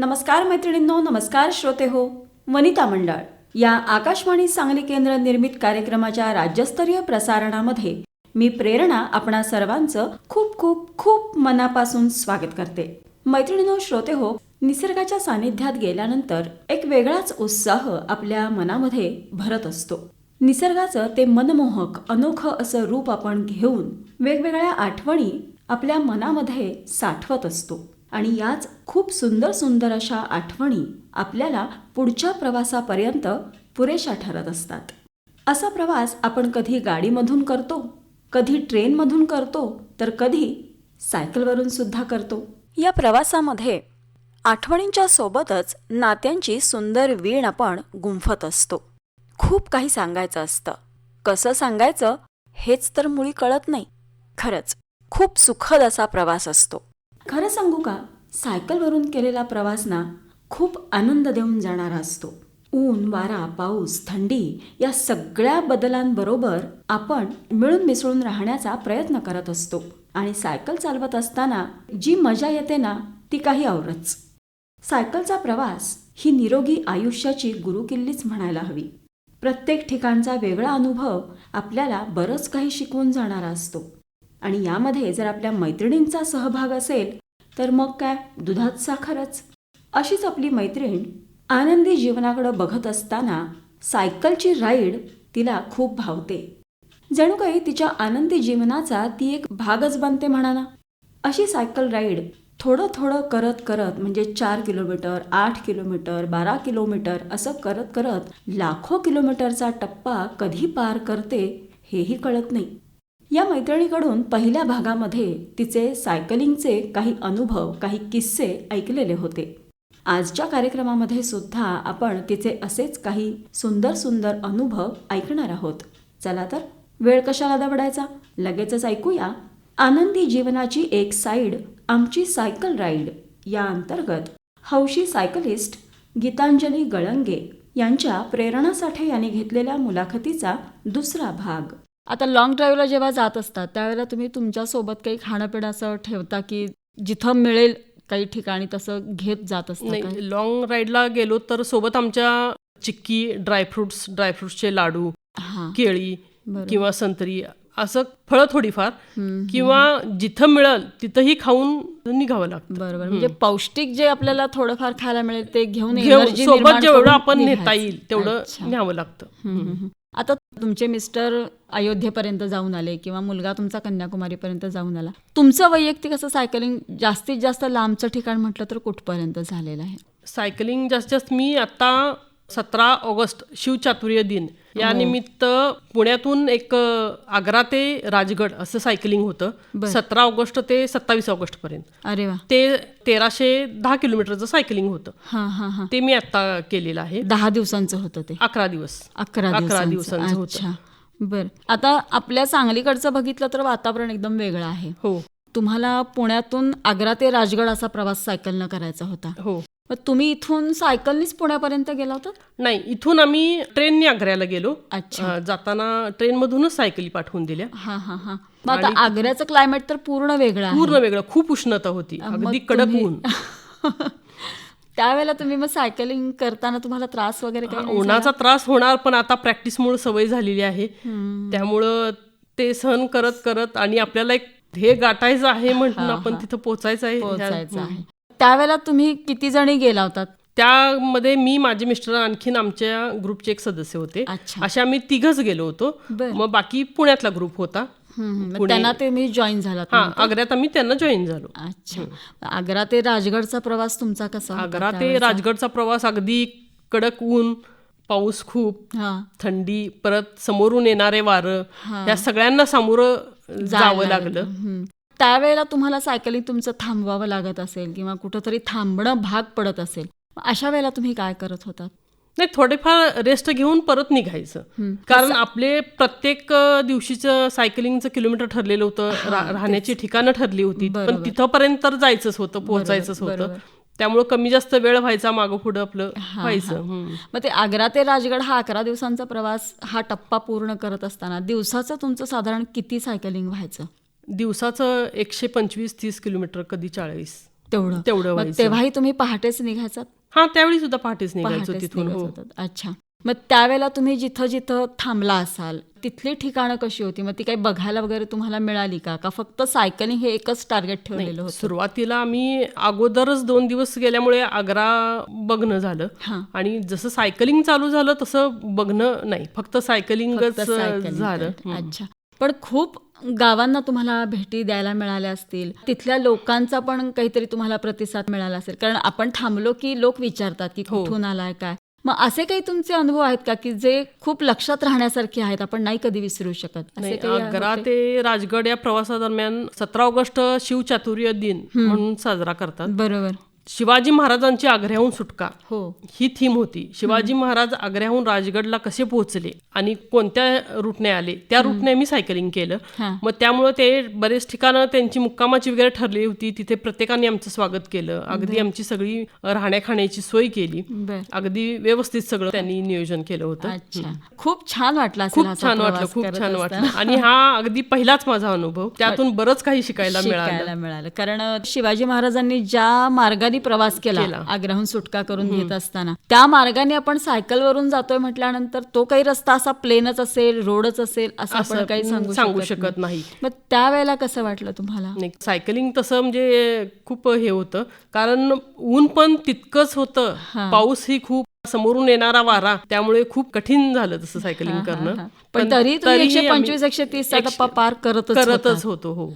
नमस्कार मैत्रिणींनो नमस्कार श्रोते हो वनिता मंडळ. या आकाशवाणी सांगली केंद्र निर्मित कार्यक्रमाच्या राज्यस्तरीय प्रसारणामध्ये मी प्रेरणा आपणा सर्वांचं खूप खूप खूप मनापासून स्वागत करते. मैत्रिणींनो श्रोते हो निसर्गाच्या सानिध्यात गेल्यानंतर एक वेगळाच उत्साह आपल्या मनामध्ये भरत असतो. निसर्गाचं ते मनमोहक अनोखं असं रूप आपण घेऊन वेगवेगळ्या आठवणी आपल्या मनामध्ये साठवत असतो. आणि याच खूप सुंदर सुंदर अशा आठवणी आपल्याला पुढच्या प्रवासापर्यंत पुरेशा ठरत असतात. असा प्रवास आपण कधी गाडीमधून करतो कधी ट्रेनमधून करतो तर कधी सायकलवरून सुद्धा करतो. या प्रवासामध्ये आठवणींच्या सोबतच नात्यांची सुंदर वीण आपण गुंफत असतो. खूप काही सांगायचं असतं. कसं सांगायचं हेच तर मुळी कळत नाही. खरंच खूप सुखद असा प्रवास असतो. खरं सांगू का? सायकलवरून केलेला प्रवास ना खूप आनंद देऊन जाणारा असतो. ऊन वारा पाऊस थंडी या सगळ्या बदलांबरोबर आपण मिळून मिसळून राहण्याचा प्रयत्न करत असतो. आणि सायकल चालवत असताना जी मजा येते ना ती काही औरच सायकलचा प्रवास ही निरोगी आयुष्याची गुरुकिल्लीच म्हणायला हवी. प्रत्येक ठिकाणचा वेगळा अनुभव आपल्याला बरंच काही शिकवून जाणारा असतो. आणि यामध्ये जर आपल्या मैत्रिणींचा सहभाग असेल तर मग काय? दुधात साखरच. अशीच आपली मैत्रीण आनंदी जीवनाकडं बघत असताना सायकलची राईड तिला खूप भावते. जणू काही तिच्या आनंदी जीवनाचा ती एक भागच बनते म्हणा ना अशी सायकल राईड थोडं थोडं करत करत म्हणजे चार किलोमीटर आठ किलोमीटर बारा किलोमीटर असं करत करत लाखो किलोमीटरचा टप्पा कधी पार करते हेही कळत नाही. या मैत्रिणीकडून पहिल्या भागामध्ये तिचे सायकलिंगचे काही अनुभव काही किस्से ऐकलेले होते. आजच्या कार्यक्रमामध्ये सुद्धा आपण तिचे असेच काही सुंदर सुंदर अनुभव ऐकणार आहोत. चला तर वेळ कशाला दबडायचा? लगेचच ऐकूया. आनंदी जीवनाची एक साईड आमची सायकल राईड. या अंतर्गत हौशी सायकलिस्ट गीतांजली गळंगे यांच्या प्रेरणासाठी यांनी घेतलेल्या मुलाखतीचा दुसरा भाग. आता लॉंग ड्राईव्हला जेव्हा जात असतात त्यावेळेला तुम्ही तुमच्यासोबत काही खाणंपिणं असं ठेवता की जिथं मिळेल काही ठिकाणी तसं घेत जात असतं लॉंग राईडला गेलो तर सोबत आमच्या चिक्की ड्रायफ्रुट्स ड्रायफ्रुट्सचे लाडू केळी. किंवा संत्री असं फळं थोडीफार किंवा जिथं मिळेल तिथंही खाऊन निघावं लागतं बरोबर म्हणजे पौष्टिक जे आपल्याला थोडंफार खायला मिळेल ते घेऊन सोबत जेवढं आपण नेता. येईल तेवढं. न्यावं लागतं. आता तुमचे मिस्टर अयोध्येपर्यंत जाऊन आले किंवा मुलगा तुमचा कन्याकुमारीपर्यंत जाऊन आला तुमचं वैयक्तिक असं सायकलिंग जास्तीत जास्त लांबचं ठिकाण म्हटलं तर कुठपर्यंत झालेलं आहे? सायकलिंग जास्तीत जास्त मी आता सतरा ऑगस्ट शिवचातुर्य दिन. या निमित्त पुण्यातून एक आग्रा ते राजगड असं सायकलिंग होतं. सतरा ऑगस्ट ते सत्तावीस ऑगस्ट पर्यंत. अरे वा. ते तेराशे दहा किलोमीटरचं सायकलिंग होतं. हां हां हां. ते मी आता केलेलं आहे. दहा दिवसांचं होतं ते. अकरा दिवस. अकरा अकरा दिवसांचं. होतं. अच्छा. बर. आता आपल्या सांगलीकडचं बघितलं तर वातावरण एकदम वेगळं आहे. हो. तुम्हाला पुण्यातून आग्रा ते राजगड असा प्रवास सायकलनं करायचा होता. हो. मग तुम्ही इथून सायकलनीच पुण्यापर्यंत गेला होता? नाही इथून आम्ही ट्रेनने आग्र्याला गेलो. अच्छा. जाताना ट्रेनमधूनच सायकली पाठवून दिल्या. हा हा हा. मग आता आग्र्याचं क्लायमेट तर पूर्ण वेगळं पूर्ण वेगळं खूप उष्णता होती. अगदी कडक ऊन. त्यावेळेला तुम्ही मग सायकलिंग करताना तुम्हाला त्रास वगैरे उन्हाचा त्रास होणार पण आता प्रॅक्टिसमुळे सवय झालेली आहे. त्यामुळं ते सहन करत करत आणि आपल्याला एक ध्येय गाठायचं आहे म्हणून आपण तिथं पोचायचं आहे. पोहोचायचं ह्या- आहे. त्यावेळेला तुम्ही किती जणी गेला होतात? त्यामध्ये मी माझे मिस्टर आणखीन आमच्या ग्रुपचे एक सदस्य होते. अच्छा. असे आम्ही तिघच गेलो होतो. बर. मग बाकी पुण्यातला ग्रुप होता. हम्म, हम्म. मग पुणे- त्यांना तुम्ही जॉईन झालात हा आग्र्यात आम्ही त्यांना जॉईन झालो. अच्छा. आग्रा ते राजगडचा प्रवास तुमचा कसा होता आग्रा ते त्यावेळेचा? राजगडचा प्रवास अगदी कडक ऊन पाऊस खूप हा. थंडी परत समोरून येणारे वारं हा. या सगळ्यांना सामोरं जावं लागलं. हम्म. त्यावेळेला तुम्हाला सायकलिंग तुमचं थांबवावं लागत असेल किंवा कुठंतरी थांबणं भाग पडत असेल अशा वेळेला तुम्ही काय करत होतात नाही थोडेफार रेस्ट घेऊन परत निघायचं. कारण आपले प्रत्येक दिवशीचं सायकलिंगचं किलोमीटर ठरलेलं होतं राहण्याची ठिकाणं ठरली होती पण. तिथंपर्यंत तर जायचंच होतं पोहोचायचंच होतं. त्यामुळे कमी जास्त वेळ व्हायचा मागं पुढं आपलं व्हायचं. मग ते आग्रा ते राजगड हा अकरा दिवसांचा प्रवास हा टप्पा पूर्ण करत असताना दिवसाचं तुमचं साधारण किती सायकलिंग व्हायचं दिवसाचं एकशे पंचवीस तीस किलोमीटर कधी चाळीस. तेवढं. तेवढं. तेव्हाही तुम्ही पहाटेच निघायचात? हा त्यावेळी सुद्धा पहाटेच निघायचो तिथून हो. अच्छा. मग त्यावेळेला तुम्ही जिथं जिथं थांबला असाल तिथली ठिकाणं कशी होती? मग ती काही बघायला वगैरे तुम्हाला मिळाली का? का फक्त सायकलिंग हे एकच टार्गेट ठेवलेलं होतं? सुरुवातीला आम्ही अगोदरच दोन दिवस गेल्यामुळे आग्रा बघणं झालं. आणि जसं सायकलिंग चालू झालं तसं बघणं नाही. फक्त सायकलिंगच झालं. अच्छा. पण खूप गावांना तुम्हाला भेटी द्यायला मिळाल्या असतील. तिथल्या लोकांचा पण काहीतरी तुम्हाला प्रतिसाद मिळाला असेल. कारण आपण थांबलो की लोक विचारतात की हो. कुठून आलाय काय? मग असे काही तुमचे अनुभव आहेत का की जे खूप लक्षात राहण्यासारखे आहेत आपण नाही कधी विसरू शकत? आग्रा? ते राजगड या प्रवासादरम्यान सतरा ऑगस्ट शिवचातुर्य दिन म्हणून साजरा करतात. बरोबर. शिवाजी महाराजांची आग्र्याहून सुटका. हो. ही थीम होती. शिवाजी महाराज आग्र्याहून राजगडला कसे पोहोचले आणि कोणत्या रूटने आले? त्या रूटने मी सायकलिंग केलं. मग त्यामुळे ते बरेच ठिकाणं त्यांची मुक्कामाची वगैरे ठरली होती. तिथे प्रत्येकाने आमचं स्वागत केलं. अगदी आमची सगळी राहण्या खाण्याची सोय केली. अगदी व्यवस्थित सगळं त्यांनी नियोजन केलं होतं. खूप छान वाटलं खूप छान वाटलं खूप छान. वाटलं. आणि हा अगदी पहिलाच माझा अनुभव. त्यातून बरंच काही शिकायला मिळालं. मिळालं. कारण शिवाजी महाराजांनी ज्या मार्गाने प्रवास केला. आग्र्याहून सुटका करून घेत असताना. त्या मार्गाने आपण सायकलवरून जातोय म्हटल्यानंतर तो काही रस्ता असा प्लेनच असेल रोडच असेल असं आपण असं काही सांगू शकत नाही. मग त्यावेळेला कसं वाटलं तुम्हाला? सायकलिंग तसं म्हणजे खूप हे होतं. कारण ऊन पण तितकंच होतं. पाऊस ही खूप समोरून येणारा वारा त्यामुळे खूप कठीण झालं तसं सायकलिंग करणं. पण तरी एकशे पंचवीस एकशे एकशे- टप्पा पार करतच करतच होता. हो.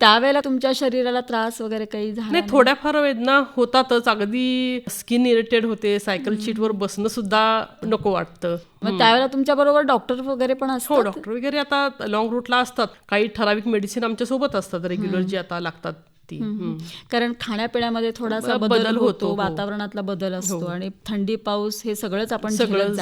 त्यावेळेला तुमच्या शरीराला त्रास वगैरे काही झाला नाही थोड्याफार वेदना होतातच. अगदी स्किन इरिटेड होते सायकल सीटवर बसणं सुद्धा नको वाटतं. मग त्यावेळेला तुमच्या बरोबर डॉक्टर वगैरे पण हो असतात डॉक्टर वगैरे आता लॉंग रूटला असतात. काही ठराविक मेडिसिन आमच्यासोबत असतात रेग्युलर जी आता लागतात. ती हम्म. कारण खाण्यापिण्यामध्ये थोडासा बदल होतो हो. वातावरणातला बदल असतो आणि थंडी पाऊस हे सगळंच आपण सगळं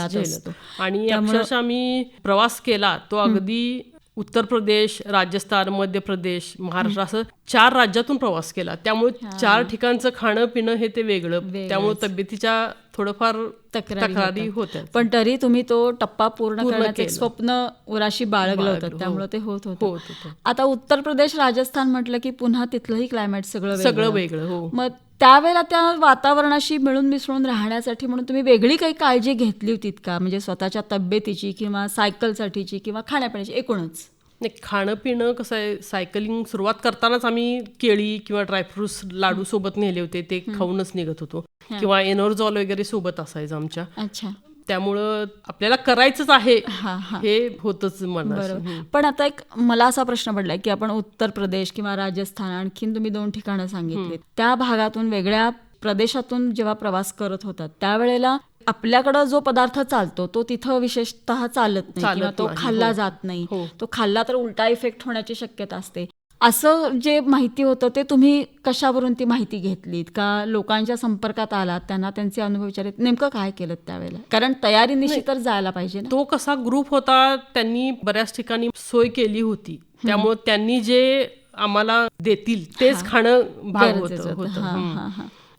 आणि अक्षरशः आम्ही प्रवास केला तो अगदी उत्तर प्रदेश राजस्थान मध्य प्रदेश महाराष्ट्र असं चार राज्यातून प्रवास केला. त्यामुळे चार ठिकाणचं खाणं पिणं हे ते वेगळं. त्यामुळे तब्येतीच्या थोडंफार तक्रारी होत्या पण तरी तुम्ही तो टप्पा पूर्ण करण्याचं. स्वप्न उराशी बाळगलं होतं. हो. त्यामुळे ते होत होत. आता उत्तर प्रदेश राजस्थान म्हटलं की पुन्हा तिथलंही क्लायमेट सगळं सगळं वेगळं. वेगळं हो. मग त्यावेळेला त्या वातावरणाशी मिळून मिसळून राहण्यासाठी म्हणून तुम्ही वेगळी काही काळजी घेतली होती का? म्हणजे स्वतःच्या तब्येतीची किंवा सायकलसाठीची किंवा खाण्यापिण्याची एकूणच. नाही खाणं पिणं कसं आहे सायकलिंग सुरुवात करतानाच आम्ही केळी किंवा ड्रायफ्रुट्स लाडू सोबत नेले होते. ते खाऊनच निघत होतो. किंवा एनर्जॉल वगैरे सोबत असायचं आमच्या. अच्छा. त्यामुळं आपल्याला करायचंच आहे. हा होतच बरोबर. पण आता एक मला असा प्रश्न पडलाय की आपण उत्तर प्रदेश किंवा राजस्थान आणखीन तुम्ही दोन ठिकाणं सांगितली त्या भागातून वेगळ्या प्रदेशातून जेव्हा प्रवास करत होतात त्यावेळेला आपल्याकडं जो पदार्थ चालतो तो तिथं विशेषतः चालत नाही किंवा तो खाल्ला हो. जात नाही. हो. तो खाल्ला तर उलटा इफेक्ट होण्याची शक्यता असते. असं जे माहिती होतं ते तुम्ही कशावरून ती माहिती घेतलीत? का लोकांच्या संपर्कात आलात त्यांना त्यांचे अनुभव विचारित नेमकं काय केलं त्यावेळेला? कारण तयारी निश्चित तर जायला पाहिजे ना. तो कसा ग्रुप होता त्यांनी बऱ्याच ठिकाणी सोय केली होती. त्यामुळे त्यांनी जे आम्हाला देतील तेच खाणं भाग होतं.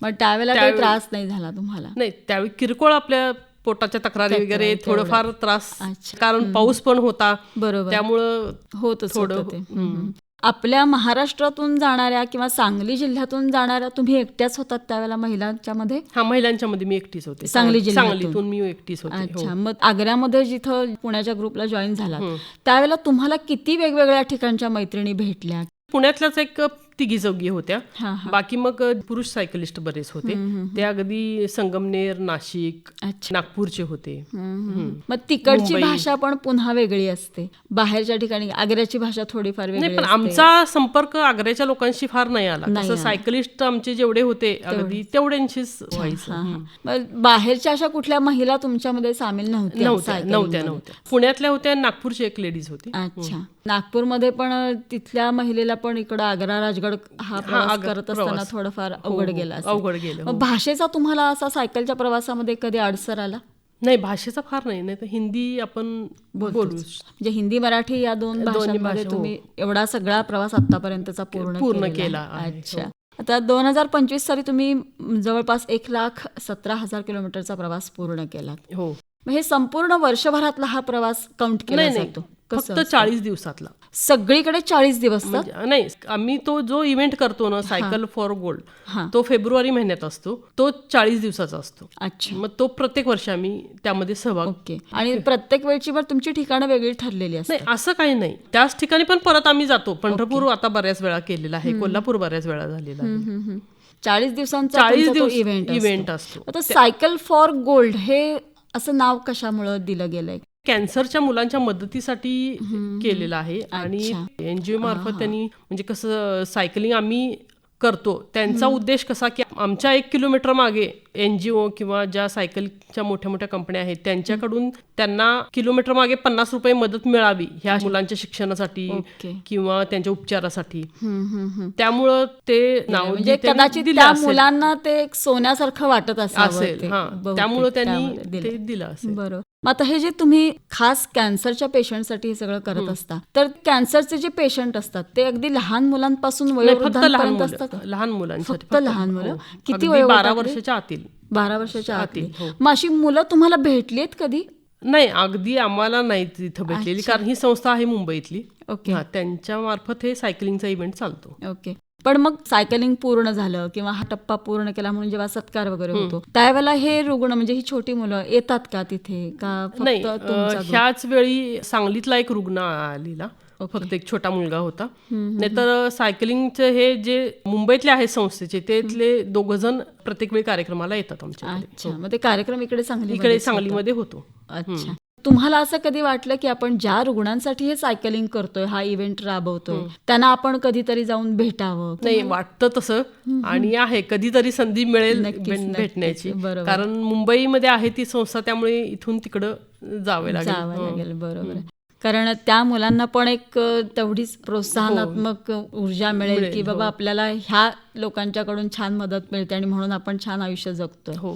मग त्यावेळेला काही त्रास नाही झाला तुम्हाला? नाही त्यावेळी किरकोळ आपल्या पोटाच्या तक्रारी वगैरे थोडंफार त्रास. कारण पाऊस पण होता. बरोबर. त्यामुळं थोडं होतं हम्म. आपल्या महाराष्ट्रातून जाणाऱ्या किंवा सांगली जिल्ह्यातून जाणाऱ्या तुम्ही एकट्याच होतात त्यावेळेला महिलांच्या मध्ये हा महिलांच्या मध्ये मी एकटीच होते सांगली जिल्ह्यातून? सांगलीतून मी एकटीच होते हो. अच्छा मग आग्र्यामध्ये जिथं पुण्याच्या ग्रुपला जॉईन झाला त्यावेळेला तुम्हाला किती वेगवेगळ्या ठिकाणच्या मैत्रिणी भेटल्या पुण्यातल्याच एक तिघी चौघी होत्या. बाकी मग पुरुष सायकलिस्ट बरेच होते. ते अगदी संगमनेर नाशिक नागपूरचे होते. मग तिकडची भाषा पण पुन्हा वेगळी असते. बाहेरच्या ठिकाणी आग्र्याची भाषा थोडीफार वेगळी पण. आमचा संपर्क आग्र्याच्या लोकांशी फार नाही आला. सायकलिस्ट आमचे जेवढे होते अगदी तेवढ्यांशीच बाहेरच्या अशा कुठल्या महिला तुमच्यामध्ये सामील नव्हत्या नव्हत्या नव्हत्या पुण्यातल्या होत्या नागपूरची एक लेडीज होती. अच्छा. नागपूरमध्ये पण तिथल्या महिलेला पण इकडं आग्रा राजगड हा प्रवास करत असताना. थोडंफार हो, अवघड हो, गेला. अवघड गेलं, मग भाषेचा तुम्हाला असा सायकलच्या प्रवासामध्ये कधी अडसर आला? नाही भाषेचा फार नाही नाही तर हिंदी आपण बोलू. म्हणजे हिंदी मराठी या दोन भाषांमध्ये भाषा, हो. तुम्ही एवढा सगळा प्रवास आतापर्यंतचा पूर्ण पूर्ण केला हो. अच्छा. आता दोन हजार पंचवीस साली तुम्ही जवळपास एक लाख सतरा हजार किलोमीटरचा प्रवास पूर्ण केला हो. मग हे संपूर्ण वर्षभरातला हा प्रवास काउंट केला जातो? फक्त चाळीस दिवसातला. सगळीकडे चाळीस दिवस म्हणजे- नाही आम्ही तो जो इव्हेंट करतो ना सायकल फॉर गोल्ड. तो फेब्रुवारी महिन्यात असतो. तो चाळीस दिवसाचा असतो. अच्छा. मग तो प्रत्येक वर्षी आम्ही त्यामध्ये सहभाग ओके. आणि प्रत्येक वेळची पण तुमची ठिकाणं वेगळी ठरलेली असतात. नाही असं काही नाही. त्याच ठिकाणी पण परत आम्ही जातो. पंढरपूर आता बऱ्याच वेळा केलेला आहे. कोल्हापूर बऱ्याच वेळा झालेला आहे. हम्म, हम्म. चाळीस दिवसांचा चाळीस तुमचा तो दिवस इव्हेंट इव्हेंट असतो. आता सायकल फॉर गोल्ड हे असं नाव कशामुळं दिलं गेलंय? कॅन्सरच्या मुलांच्या मदतीसाठी केलेलं आहे आणि एनजीओ मार्फत त्यांनी म्हणजे कसं सायकलिंग आम्ही करतो. त्यांचा उद्देश कसा की आमच्या एक किलोमीटर मागे एनजीओ किंवा ज्या सायकलच्या मोठ्या मोठ्या कंपन्या आहेत त्यांच्याकडून त्यांना किलोमीटर मागे पन्नास रुपये मदत मिळावी ह्या मुलांच्या शिक्षणासाठी किंवा त्यांच्या उपचारासाठी. त्यामुळं ते नाव म्हणजे कदाचित. मुलांना ते एक सोन्यासारखं वाटत असेल त्यामुळं त्यांनी दिलं. ते दिलं असेल. बरोबर मग आता हे जे तुम्ही खास कॅन्सरच्या पेशंटसाठी हे सगळं करत असता तर कॅन्सरचे जे पेशंट असतात ते अगदी लहान मुलांपासून वयोवृद्धांपर्यंत असतात लहान मुलांसाठी फक्त लहान मुलं? हो. किती वयोगटातले? बारा वर्षाच्या आतील. बारा वर्षाच्या आतली आतील, हो. मग अशी मुलं तुम्हाला भेटली आहेत कधी? नाही अगदी आम्हाला नाही तिथं भेटलेली कारण ही संस्था आहे मुंबईतली. ओके. त्यांच्या मार्फत हे सायकलिंगचा इव्हेंट चालतो. ओके. पण मग सायकलिंग पूर्ण झालं किंवा हा टप्पा पूर्ण केला म्हणून जेव्हा सत्कार वगैरे होतो त्यावेळेला हे रुग्ण म्हणजे ही छोटी मुलं येतात का तिथे? का नाही? ह्याच वेळी सांगलीतला एक रुग्ण आलेला. फक्त एक छोटा मुलगा होता. नाहीतर सायकलिंगचे हे जे मुंबईतले आहेत संस्थेचे तेथले दोघ जण प्रत्येक वेळी कार्यक्रमाला येतात अच्छा मग ते कार्यक्रम इकडे सांगली इकडे सांगलीमध्ये होतो. अच्छा. तुम्हाला असं कधी वाटलं की आपण ज्या रुग्णांसाठी हे सायकलिंग करतोय हा इव्हेंट राबवतोय त्यांना आपण कधीतरी जाऊन भेटावं? नाही वाटतं तसं. आणि आहे कधीतरी संधी मिळेल. भेटण्याची. कारण मुंबईमध्ये आहे ती संस्था त्यामुळे इथून तिकडं जावे लागेल. जावं हं. लागेल बरोबर. कारण त्या मुलांना पण एक तेवढीच प्रोत्साहनात्मक ऊर्जा मिळेल की बाबा आपल्याला ह्या लोकांच्याकडून छान मदत मिळते आणि म्हणून आपण छान आयुष्य जगतोय. हो.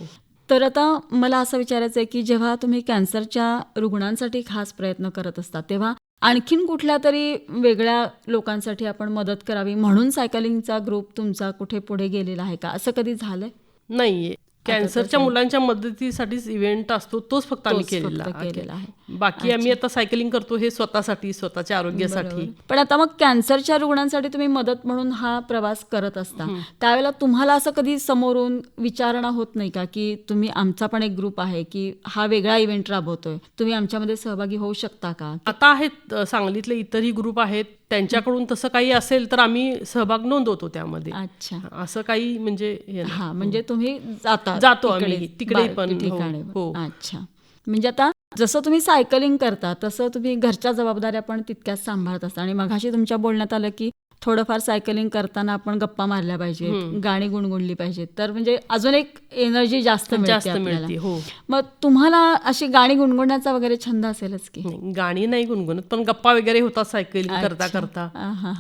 तर आता मला असं विचारायचं आहे की जेव्हा तुम्ही कॅन्सरच्या रुग्णांसाठी खास प्रयत्न करत असता तेव्हा आणखीन कुठल्या तरी वेगळ्या लोकांसाठी आपण मदत करावी म्हणून सायकलिंगचा ग्रुप तुमचा कुठे पुढे गेलेला आहे का? असं कधी झालंय? नाहीये. कॅन्सरच्या मुलांच्या मदतीसाठीच इव्हेंट असतो तोच फक्त आम्ही केलेला. केलेला आहे. बाकी आम्ही आता सायकलिंग करतो हे स्वतःसाठी स्वतःच्या आरोग्यासाठी. पण आता मग कॅन्सरच्या रुग्णांसाठी तुम्ही मदत म्हणून हा प्रवास करत असता. त्यावेळेला तुम्हाला असं कधी समोरून विचारणा होत नाही का? की तुम्ही आमचा पण एक ग्रुप आहे की हा वेगळा इव्हेंट राबवतोय. तुम्ही आमच्यामध्ये सहभागी होऊ शकता का? आता आहेत सांगलीतले इतरही ग्रुप आहेत. त्यांच्याकडून तसं काही असेल तर आम्ही सहभाग नोंदवतो त्यामध्ये अच्छा असं काही म्हणजे हे नाही. हा म्हणजे तुम्ही जाता जातो आम्ही. तिकडे, पण, हो, ठिकाणी हो. अच्छा म्हणजे आता जसं तुम्ही सायकलिंग करता तसं तुम्ही घरच्या जबाबदाऱ्या पण तितक्याच सांभाळत असता आणि मगाशी तुमच्या बोलण्यात आलं की थोडंफार सायकलिंग करताना आपण गप्पा मारल्या पाहिजेत गाणी गुणगुणली पाहिजेत. तर म्हणजे अजून एक एनर्जी जास्त मिळते हो. मग तुम्हाला अशी गाणी गुणगुणण्याचा वगैरे छंद असेलच की? गाणी नाही गुणगुणत पण गप्पा वगैरे होतात सायकलिंग करता करता.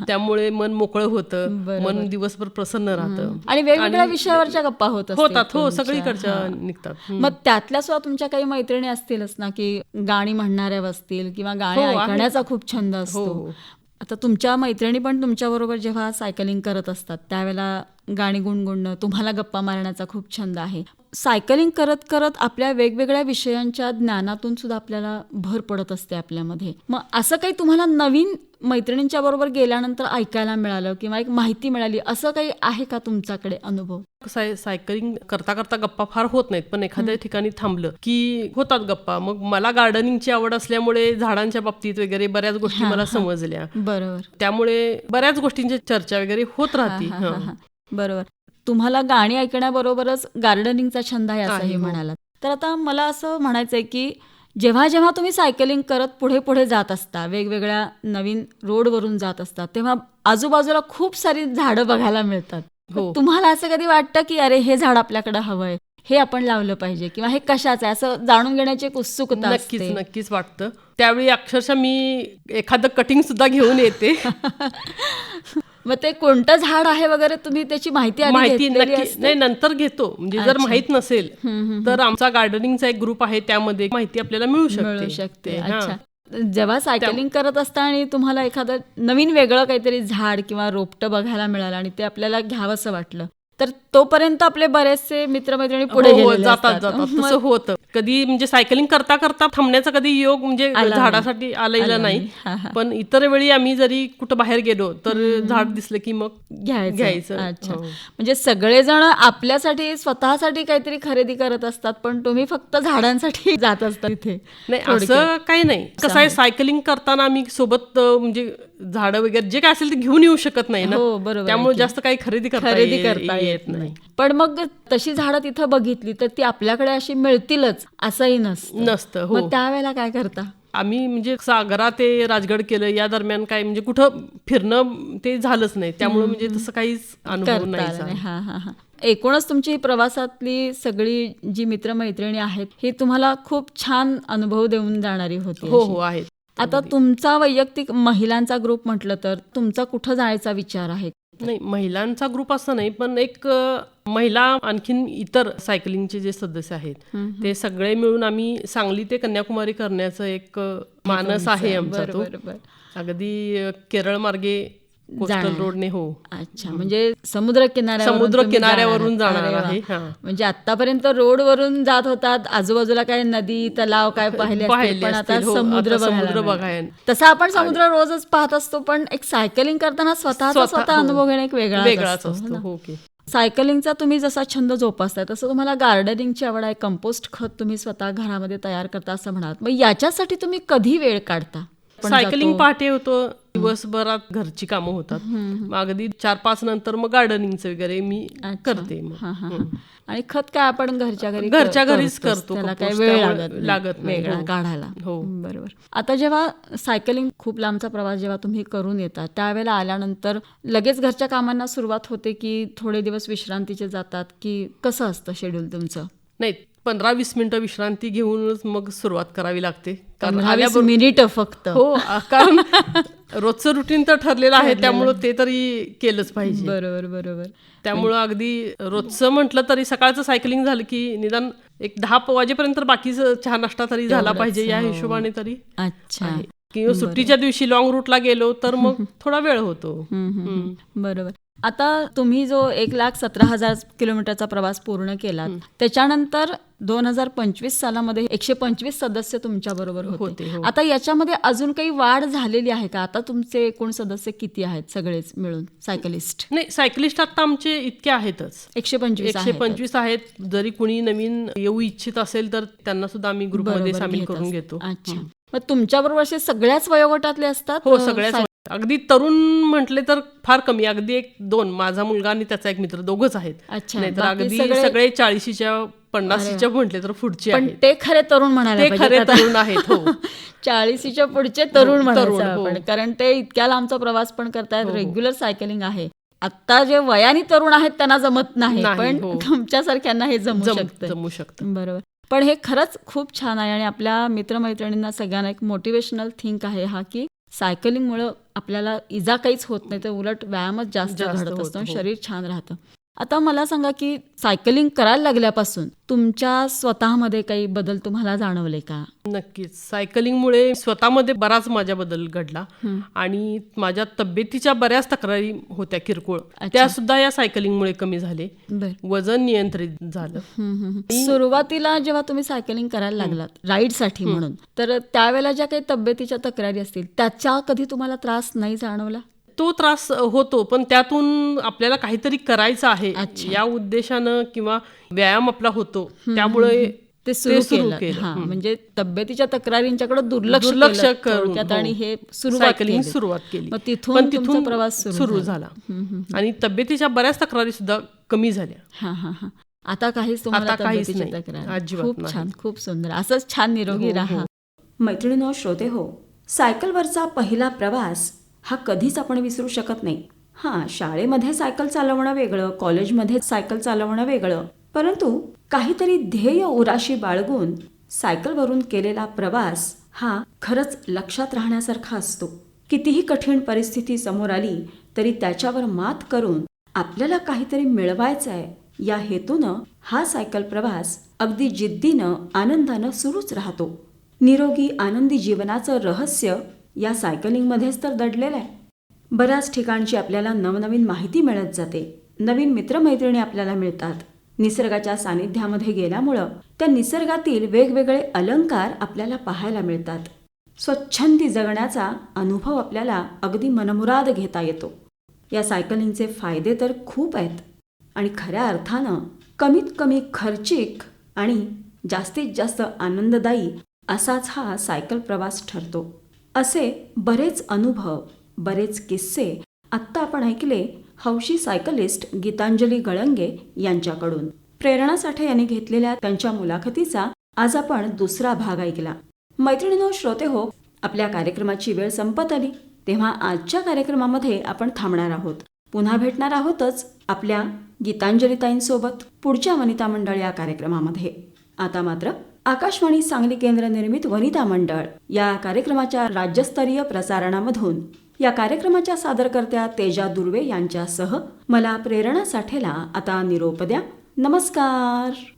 त्यामुळे मन मोकळं होतं मन दिवसभर प्रसन्न राहतं. आणि वेगवेगळ्या विषयावरच्या गप्पा होत होतात हो. सगळीकडच्या निघतात. मग त्यातल्या सुद्धा तुमच्या काही मैत्रिणी असतीलच ना की गाणी म्हणणाऱ्या असतील किंवा गाणी हो. ऐकण्याचा खूप छंद हो. असतो. आता तुमच्या मैत्रिणी पण तुमच्याबरोबर जेव्हा सायकलिंग करत असतात त्यावेळेला गाणी गुणगुणणं तुम्हाला गप्पा मारण्याचा खूप छंद आहे. सायकलिंग करत करत आपल्या वेगवेगळ्या विषयांच्या ज्ञानातून सुद्धा आपल्याला भर पडत असते आपल्यामध्ये. मग असं काही तुम्हाला नवीन मैत्रिणींच्या बरोबर गेल्यानंतर ऐकायला मिळालं किंवा एक माहिती मिळाली? असं काही आहे का तुमच्याकडे अनुभव? आहे सायकलिंग करता करता गप्पा फार होत नाहीत पण एखाद्या ठिकाणी थांबलं की होतात गप्पा. मग मला गार्डनिंगची आवड असल्यामुळे झाडांच्या बाबतीत वगैरे बऱ्याच गोष्टी मला समजल्या. बरोबर. त्यामुळे बऱ्याच गोष्टींची चर्चा वगैरे होत राहते. बरोबर. तुम्हाला गाणी ऐकण्याबरोबरच गार्डनिंगचा छंद आहे असंही हो. म्हणालात. तर आता मला असं म्हणायचंय की जेव्हा जेव्हा तुम्ही सायकलिंग करत पुढे पुढे जात असता वेगवेगळ्या नवीन रोडवरून जात असता तेव्हा आजूबाजूला खूप सारी झाडं बघायला मिळतात. हो. तुम्हाला असं कधी वाटतं की अरे हे झाड आपल्याकडे हवंय हे आपण लावलं पाहिजे किंवा हे कशाचं आहे? असं जाणून घेण्याची एक उत्सुकता नक्कीच नक्कीच वाटतं. त्यावेळी अक्षरशः मी एखादं कटिंग सुद्धा घेऊन येते. मग ते कोणतं झाड आहे वगैरे तुम्ही त्याची माहिती माहिती नक्की? नाही नंतर घेतो. म्हणजे जर माहीत नसेल तर आमचा गार्डनिंगचा एक ग्रुप आहे त्यामध्ये माहिती आपल्याला मिळू शकते. शकते. जेव्हा सायकलिंग करत असता आणि तुम्हाला एखादं नवीन वेगळं काहीतरी झाड किंवा रोपटं बघायला मिळालं आणि ते आपल्याला घ्यावंसं वाटलं तर तोपर्यंत आपले बरेचसे मित्रमैत्रिणी पुढे हो, हो, जातात. जातात. तसं होतं. कधी म्हणजे सायकलिंग करता करता थांबण्याचा कधी योग म्हणजे झाडासाठी आलेला नाही. पण इतर वेळी आम्ही जरी कुठं बाहेर गेलो तर झाड दिसलं की मग घ्यायचं. घ्यायचं. अच्छा. हो. म्हणजे सगळेजण आपल्यासाठी स्वतःसाठी काहीतरी खरेदी करत असतात पण तुम्ही फक्त झाडांसाठी जात असता इथे नाही असं काही नाही. कसं आहे सायकलिंग करताना आम्ही सोबत म्हणजे झाडं वगैरे जे काय असेल ते घेऊन येऊ शकत नाही ना. हो, बरोबर त्यामुळे जास्त काही खरेदी करता खरेदी करता येत नाही. पण मग तशी झाडं तिथं बघितली तर ती आपल्याकडे अशी मिळतीलच असंही नसतं. नसतं हो. त्यावेळेला काय करता? आम्ही म्हणजे सागरा ते राजगड केलं या दरम्यान काय म्हणजे कुठं फिरणं ते झालंच नाही. त्यामुळे म्हणजे तसं काहीच अनुभव नाही एकूणच तुमची प्रवासातली सगळी जी मित्रमैत्रिणी आहेत ही तुम्हाला खूप छान अनुभव देऊन जाणारी होती हो. हो आहेत. आता तुमचा वैयक्तिक महिलांचा ग्रुप म्हटलं तर तुमचा कुठं जायचा विचार आहे? नाही महिलांचा ग्रुप असं नाही पण एक महिला आणखीन इतर सायकलिंगचे जे सदस्य आहेत ते सगळे मिळून आम्ही सांगली ते कन्याकुमारी करण्याचं एक मानस आहे आमचा. अगदी केरळ मार्गे कोस्टल रोडने हो अच्छा म्हणजे समुद्र किनाऱ्यावरून समुद्र किनाऱ्यावरून जाणार. आहे. म्हणजे आतापर्यंत रोडवरून जात होतात आजूबाजूला काय नदी तलाव काय पाहिले पण आता हो, समुद्र समुद्र. बघायला. तसं आपण समुद्र रोजच पाहत असतो पण एक सायकलिंग करताना स्वतःचा स्वतः- स्वतः हो. अनुभव घेणं एक वेगळा वेगळाच असतो हो सायकलिंगचा तुम्ही जसा छंद जोपासताय तसं तुम्हाला गार्डनिंगची आवड आहे कंपोस्ट खत तुम्ही स्वतः घरामध्ये तयार करता असं म्हणाल मग याच्यासाठी तुम्ही कधी वेळ काढता सायकलिंग. पहाटे होतो दिवसभरात घरची कामं होतात मग अगदी चार पाच नंतर मग गार्डनिंगचं वगैरे मी करते मग. आणि खत काय आपण घरच्या घरी घरच्या घरीच. करतो कंपोस्ट, वेळ लागत नाही. लागत नाही. वेगळा हो. काढायला हो. बरोबर आता जेव्हा सायकलिंग खूप लांबचा प्रवास जेव्हा तुम्ही करून येता त्यावेळेला आल्यानंतर लगेच घरच्या कामांना सुरुवात होते की थोडे दिवस विश्रांतीचे जातात की कसं असतं शेड्यूल तुमचं नाही पंधरा वीस मिनिटं विश्रांती घेऊनच मग सुरुवात करावी लागते. कारण मिनिट फक्त. हो कारण रोजचं रुटीन तर ठरलेलं आहे त्यामुळं ते तरी केलंच पाहिजे. बरोबर बरोबर. त्यामुळं अगदी रोजचं म्हटलं तरी सकाळचं सायकलिंग झालं की निदान एक दहा वाजेपर्यंत बाकीचं चहा नाश्ता तरी झाला पाहिजे या हिशोबाने तरी. अच्छा. किंवा सुट्टीच्या दिवशी लॉंग रूटला गेलो तर मग थोडा वेळ होतो. बरोबर. आता तुम्ही जो एक लाख सतरा हजार किलोमीटरचा प्रवास पूर्ण केलात त्याच्यानंतर दोन हजार पंचवीस सालामध्ये एकशे पंचवीस सदस्य तुमच्या बरोबर होते. होते, हो. आता याच्यामध्ये अजून काही वाढ झालेली आहे का? आता तुमचे एकूण सदस्य किती आहेत सगळेच मिळून सायकलिस्ट? नाही सायकलिस्ट आता आमचे इतके आहेतच. एकशे पंचवीस एकशे आहेत. पंचवीस आहेत. जरी कुणी नवीन येऊ इच्छित असेल तर त्यांना सुद्धा आम्ही ग्रुपमध्ये सामील करून. घेतो. अच्छा. मग तुमच्या बरोबर असे सगळ्याच वयोगटातले असतात हो सगळ्याच साय- अगदी तरुण म्हटले तर फार कमी अगदी एक दोन. माझा मुलगा आणि त्याचा एक मित्र दोघच आहेत. अच्छा, नाहीतर अगदी सगळे- चाळीशीच्या पन्नासीच्या म्हटले तर पुढचे पण ते खरे तरुण ते पाहिजे खरे. तरुण आहेत हो. चाळीसीच्या पुढचे तरुण म्हणायचं तरुण, हो. कारण ते इतक्या लांबचा प्रवास पण करतायत रेग्युलर सायकलिंग आहे. आता जे वयाने तरुण आहेत त्यांना जमत नाही. पण हो. तुमच्यासारख्यांना हे जमू जम- शकतं जमू शकतं बरोबर. पण हे खरंच खूप छान आहे आणि आपल्या मित्रमैत्रिणींना सगळ्यांना एक मोटिवेशनल थिंक आहे हा की सायकलिंगमुळं आपल्याला इजा काहीच होत नाही तर उलट व्यायामच जास्त घडत असतो हो. शरीर छान राहतं आता मला सांगा की सायकलिंग करायला लागल्यापासून तुमच्या स्वतःमध्ये काही बदल तुम्हाला जाणवले का? नक्कीच. सायकलिंगमुळे स्वतःमध्ये बराच माझ्या बदल घडला आणि माझ्या तब्येतीच्या बऱ्याच तक्रारी होत्या किरकोळ. त्या सुद्धा या सायकलिंगमुळे कमी झाले. वजन नियंत्रित झालं. सुरुवातीला जेव्हा तुम्ही सायकलिंग करायला लागलात राईडसाठी म्हणून तर त्यावेळेला ज्या काही तब्येतीच्या तक्रारी असतील त्याचा कधी तुम्हाला त्रास नाही जाणवला? तो त्रास होतो पण त्यातून आपल्याला काहीतरी करायचं आहे या उद्देशानं किंवा व्यायाम आपला होतो त्यामुळे ते सुरू सुरू केलं. हा म्हणजे तब्येतीच्या तक्रारींच्याकडे दुर्लक्ष दुर्लक्ष केलं करून थोडक्यात हो. आणि हे. सुरुवात केली. सुरुवात केली. मग तिथून तुमचा प्रवास सुरू झाला. आणि तब्येतीच्या बऱ्याच तक्रारी सुद्धा कमी झाल्या. हा हा हा. आता काहीच तुम्हाला आता काहीच. तक्रार. खूप. छान खूप सुंदर. असंच छान निरोगी राहा. मैत्रिणीनो श्रोते हो सायकलवरचा पहिला प्रवास हा कधीच आपण विसरू शकत नाही. हां शाळेमध्ये सायकल चालवणं वेगळं कॉलेजमध्ये सायकल चालवणं वेगळं. परंतु काहीतरी ध्येय उराशी बाळगून सायकलवरून केलेला प्रवास हा खरंच लक्षात राहण्यासारखा असतो. कितीही कठीण परिस्थिती समोर आली तरी त्याच्यावर मात करून आपल्याला काहीतरी मिळवायचं आहे या हेतूनं हा सायकल प्रवास अगदी जिद्दीनं आनंदानं सुरूच राहतो. निरोगी आनंदी जीवनाचं रहस्य या सायकलिंगमध्येच तर दडलेलं आहे. बऱ्याच ठिकाणची आपल्याला नवनवीन माहिती मिळत जाते. नवीन मित्रमैत्रिणी आपल्याला मिळतात. निसर्गाच्या सानिध्यामध्ये गेल्यामुळं त्या निसर्गातील वेगवेगळे अलंकार आपल्याला पाहायला मिळतात. स्वच्छंदी जगण्याचा अनुभव आपल्याला अगदी मनमुराद घेता येतो. या सायकलिंगचे फायदे तर खूप आहेत. आणि खऱ्या अर्थानं कमीत कमी खर्चिक आणि जास्तीत जास्त आनंददायी असाच हा सायकल प्रवास ठरतो. असे बरेच अनुभव बरेच किस्से आत्ता आपण ऐकले हौशी सायकलिस्ट गीतांजली गळंगे यांच्याकडून. प्रेरणा साठे यांनी घेतलेल्या त्यांच्या मुलाखतीचा आज आपण दुसरा भाग ऐकला. मैत्रिणीनो श्रोते हो आपल्या कार्यक्रमाची वेळ संपत आली. तेव्हा आजच्या कार्यक्रमामध्ये आपण थांबणार आहोत. पुन्हा भेटणार आहोतच आपल्या गीतांजलीताईंसोबत पुढच्या वनिता मंडळ या कार्यक्रमामध्ये. आता मात्र आकाशवाणी सांगली केंद्र निर्मित वनिता मंडळ या कार्यक्रमाच्या राज्यस्तरीय प्रसारणामधून. या कार्यक्रमाच्या सादरकर्त्या तेजा दुर्वे यांच्यासह मला प्रेरणा साठेला आता निरोप द्या. नमस्कार.